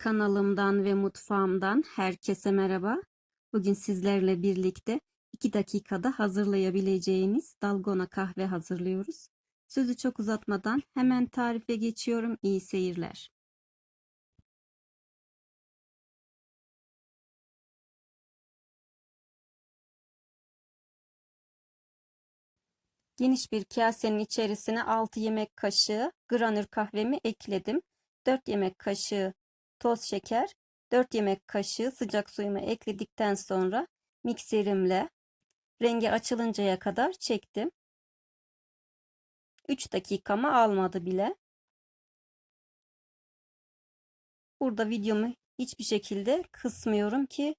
Kanalımdan ve mutfağımdan herkese merhaba. Bugün sizlerle birlikte 2 dakikada hazırlayabileceğiniz dalgona kahve hazırlıyoruz. Sözü çok uzatmadan hemen tarife geçiyorum. İyi seyirler. Geniş bir kasenin içerisine 6 yemek kaşığı granür kahvemi ekledim. 4 yemek kaşığı toz şeker, 4 yemek kaşığı sıcak suyumu ekledikten sonra mikserimle rengi açılıncaya kadar çektim. 3 dakikamı almadı bile. Burada videomu hiçbir şekilde kısmıyorum ki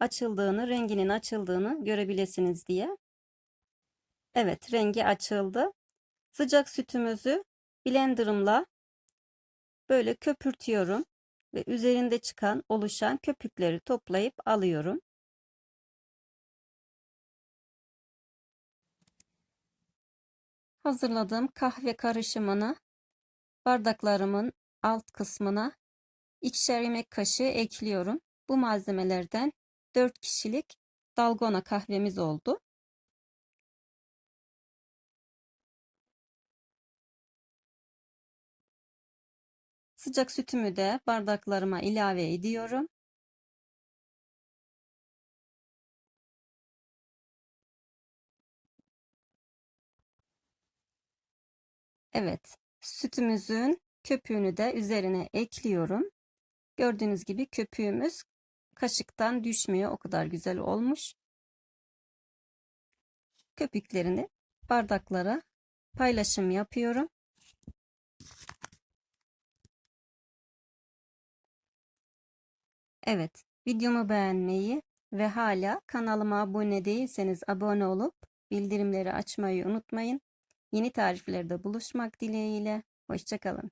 açıldığını, renginin açıldığını görebilirsiniz diye. Evet, rengi açıldı. Sıcak sütümüzü blenderımla böyle köpürtüyorum ve üzerinde çıkan oluşan köpükleri toplayıp alıyorum. Hazırladığım kahve karışımını bardaklarımın alt kısmına ikişer yemek kaşığı ekliyorum. Bu malzemelerden 4 kişilik dalgona kahvemiz oldu. Sıcak sütümü de bardaklarıma ilave ediyorum. Evet, sütümüzün köpüğünü de üzerine ekliyorum. Gördüğünüz gibi köpüğümüz kaşıktan düşmüyor. O kadar güzel olmuş. Köpüklerini bardaklara paylaşım yapıyorum. Evet, videomu beğenmeyi ve hala kanalıma abone değilseniz abone olup bildirimleri açmayı unutmayın. Yeni tariflerde buluşmak dileğiyle. Hoşçakalın.